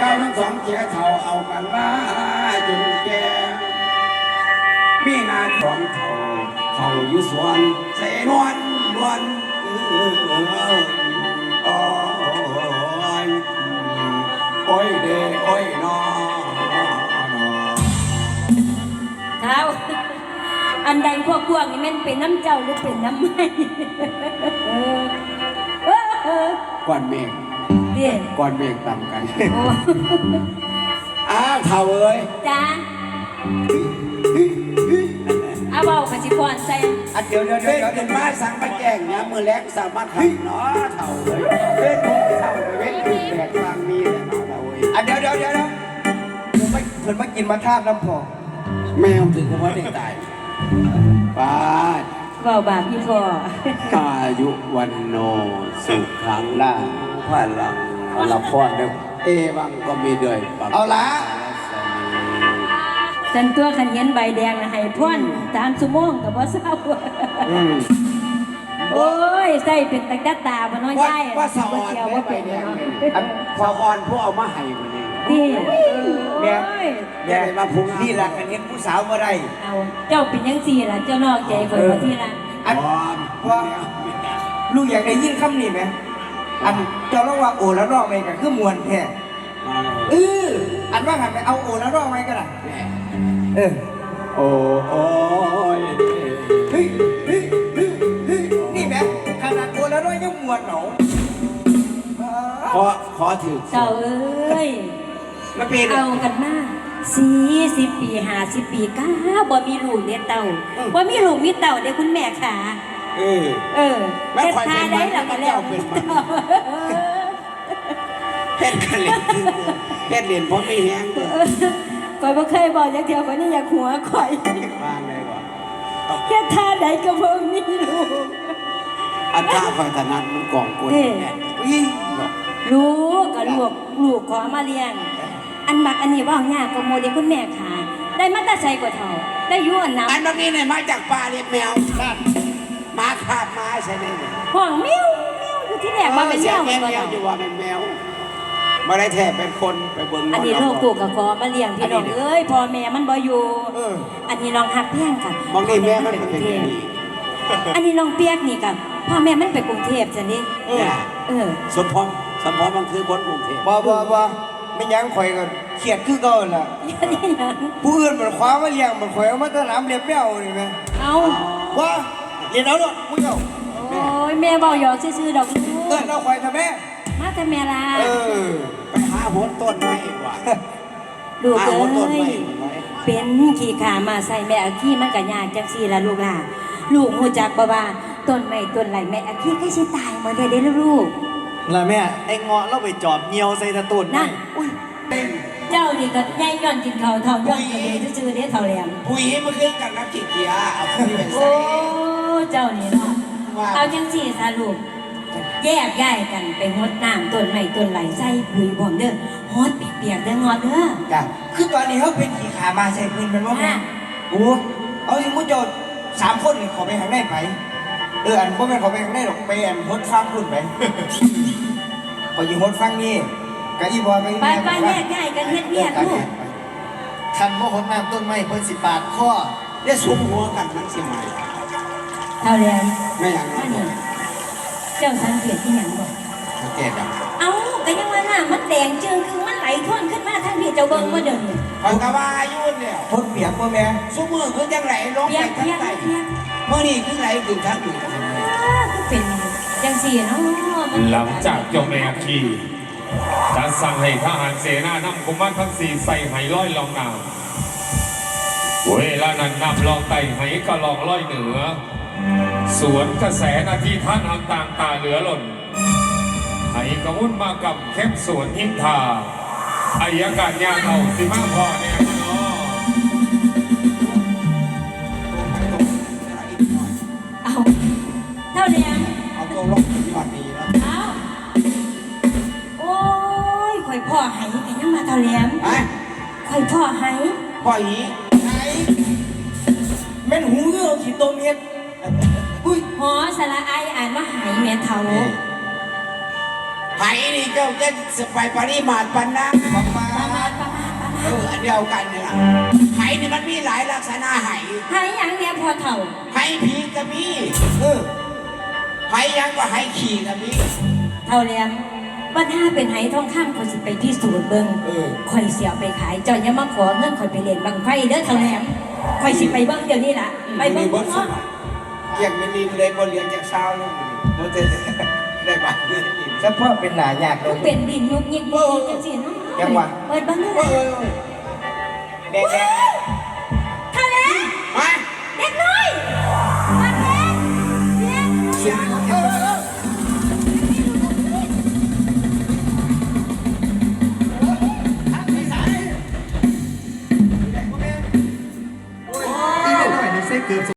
บัดนี้ก้าทั้งสองเขียเท่าเอากันมาจนแก่มีนาของเท่าเขาอยู่สวนเสนวนนวลเออโอ้ยโอ้ยเด้โอ้ยนอเท้าอันใดพวกพวกนี่แม่นเป็นน้ำเจ้าหรือเป็นน้ำไม้ก่อนเมฆ เดี๋ยวก่อนเมฆต่ำกันโอ้อ้าวเท่าเอ้ยจ้าเอาเบากับสิพรใส่อันเดี๋ยวเดี๋ยวเดี๋ยวเดี๋ยวเป็นมาสั่งมาแจ้งนะมือแรกสามารถขับเนาะเท่าเอ้ยเล่นนกเท่าไปเว้นคือแบกฟังมีแหละเนาะเราเอ้ยอะเดี๋ยวเดี๋ยวเดี๋ยวเดี๋ยวเดี๋ยวไม่เพิ่นมากินมาทาบน้ำพอแมวถึงกับว่าได้ตายปาดเบาบาปพี่พ่ออายุวันโนสุขังล่า พลังอลพรเด้อเอวังก็มีด้วยปักเอาละฉันตัวขันเห็นใบแดงนะให้พ่อนตามสุโมงกับว่าเศร้าอืมโอ้ยใส่เป็นตะกัตตาบ่น้อยว่าใหญ่ว่าสะออนเกี่ยวได้ว่าไปเป็นแดงเนาะอันสะออนผู้เอามาให้วันนี้นี่แม่โอ้ยแม่ได้มาพุงนี่แหละคันเห็นผู้สาวมาได้เอาเจ้าเป็นยังสี่ล่ะเจ้านอกใจคนมาที่ละอันอ่อนว่าลูกอยากได้ยินคำนี้ไหม อันเจ้าเล่าว่าโอแล้วรอกไหมกันคือมวนแท้เอออันว่าหันไปเอาโอแล้วรอกไหมก็ได้เออโอ้โอ้ยเฮ้ยเฮ้ยเฮ้ยเฮ้ยนี่แหมขนาดโอแล้วรอกยังมวนเหรอขอขอถือเจ้าเอ้ยมาเป็นเอากันมาสี่สิบปีห้าสิบปีก้าบ่มีลูกเด็ดเต่าบ่มีลูกมีเต่าเด็กคุณแม่ขา เออ เออแม่เฮ็ดข่อยทาเป็นได้มันแล้วก็แล้วเจ้าเป็นมันเฮ็ดกันเล่นเฮ็ดเล่นเพราะไม่แห้งเด้อก่อยบ่เคยบอกจักเดียวก่อยนี่อยากหัวข่อยวางเลยว่ะเฮ็ดทาได้ก็บ่มีลูกอันท่าคอยถนัดมันกองกวนเด้แน่ยิ่งลูกก็ลูกลูกขอมาเลี้ยง อันบักอันนี้ว่ายากก็โมเดลคุณแม่ขาได้มาแตาใส่กว่าเท่า ได้อยู่อันน้ำอันนั้นนี่เนี่ยมาจากป่าเรียบแมวนั่น หมาคาบหมาใช่ไหมเนี่ยห้องแมวแมวอยู่ที่แรกมาเป็นแมสียวแมเป็นวบ่แมวเท่าอยู่ว่าเป็นแมวมาได้แทบเป็นคนไปเบิ่งอันนี้เาลูกกูกับขอมาเลี้ยงพี่น้องเอ้ยพ่อแม่มันบ่อยู่เอออันนี้น้องฮักเพียงค่ะบางทีแม่มันเป็เป็นนกรุงอย่างเทพนี้อันนี้น้องเปียกนี่กับพ่อแม่มันไปกรุงเทพจ้ะนี่เออเออสมพรสมพรมันคือคนกรุงเทพบ่บ่บ่ไม่ยั้งข่อยก็เครียดคือเก่าล่ะนี่หยังผู้อื่นมันคว้ามาเลี้ยงมันข่อยเอามาตะหนามเรียบแป้วนี่แม่เอาว่า เรียนเอาเนาะมึงเอาโอ้ยแม่บอกหยอกซื่อๆดอกลูเอิ้กนเอาข่อยทำแม่มาแต่แม่ลาเออไปหาโหนต้นไม้ว่ะลูกหาเอ้โหนต้นยไม้ไว้เป็นขี้ขามาใส่แม่อาขี้มันก็ยากจังซี่ล่ะลูกล่ะลูกฮู้จักบ่ว่าต้นไม้ต้นไหลแม่อาขี้ก็สิตายหมดเลยเด้อลูกแล้วแม่ไอ้เงาะเราไปจอบเงียวใส่ตะตุ่นนั่นอุ้ยเจ้านี่ก็ใหญ่ย้อนกินข้าวเท่าย้อนกินเลยซื่อๆเด้อเท่าแหลมปุ๋ยมันคือกันนักจิตวิทยาเอาปุ๋ยไปโอ้ใส่ เจ้านี่เนาะว่าเอาจังซี่ซะลูกแยกย้ายกันไปรดน้ำต้นไม้ต้นไหลใส่ปุ๋ยพร้อมเด้อฮอดเปียกๆเด้องอเด้อ จ้ะคือตอนนี้เขาเป็นขี่ขามาใส่ปืนเป็นว่าแม่อะ โอ้เอาสิมุจโจดสามคนนี่ขอไปทางได้ไปเอออันบ่แม่นขอไปทางได้หรอกไปอันฮดฟังคุณไป ขอยิงฮดฟังนี่กะอีบอยไปไปไปแยกย้ายกันเฮ็ดเวียกลูกคันโมหนน้ำต้นไม้เพิ่นสิปาดข้อได้สุมหัวกันทั้งเสียงใหม่ เท่าแหลมไม่อย่างว่านั้นนี่เจ้าสังเกตที่หยังบ่สังเกตอะเอ้าก็ยังว่าน้ำมันแดงจึงคือมันไหลท่วนขึ้นมาทางพี่เจ้าเบิ่งบ่เดี๋ยวนี้คอยกะว่าอายุเนี่ยฮดเปียกบ่แม่สมมือคือจังไหลลงเปีไปยกทั้งเปียกใต้เปียกเมื่อนี้คือไหลถึงทั้งหนึ่งอ้าคือเป็นจังซี่เนาะมันหลังจากเจ้าแม่ขี่จะสั่งให้ทหารเสนานำกุมารทั้งสี่ใส่ไหร้อยลองน้ำเวลานั้นนำลองไต่ไหก็ลองร้อยเหนือ สวนกระแสนาทีท่านทำต่างตาเหลือหล่นไหกระวุ่นมากับเข้มสวนหิมทาอายการยาเอาสิมาพอเนี่ยเนาะเอาเท่าแหลมเอาตัวลงถึงยอดดีแล้วเอาโอ้ยข่อยพ่อไหกันยังมาเท่าแหลมไปข่อยพ่อไหพ่อหีไหนตรงเฮ็ดอุ้ย หอสระไออ่านว่าไหแม่เฒ่าไหนี่เจ้าจะสไปปริมาตรปันนะประมาประมาณณประมาณประมาณเอออันเดียวกันนี่ล่ะไหนี่มันมีหลายลักษณะไหไหหยังเนี่ยพอเฒ่าไหผีก็มีเออไหยังก็ไหขี่ก็มีเท่าแล้วว่าถ้าเป็นไหทองคำข่อยสิไปที่สูตรเบิ่งเออ ข่อยเสียไปขายเจ้าอย่ามาขอเงินข่อยไปเล่นบังไฟเด้อเท่าแหลมข่อยสิไปเบิ่งเดี๋ยวนี้ล่ะไปเบิ่งมีบเบิ่ทงสเนาะมัย เกี่ยงมิลินเลยบนเรียนจากเช้าเลยบนเตได้บัตรเงินอีกเฉพาะเป็นหนายากเลมัยนเป็นดินยุกยิกยิกจังซี่เนาะยังวะ เปิดเบิ่งเด้อเอล่ะอแดงแดง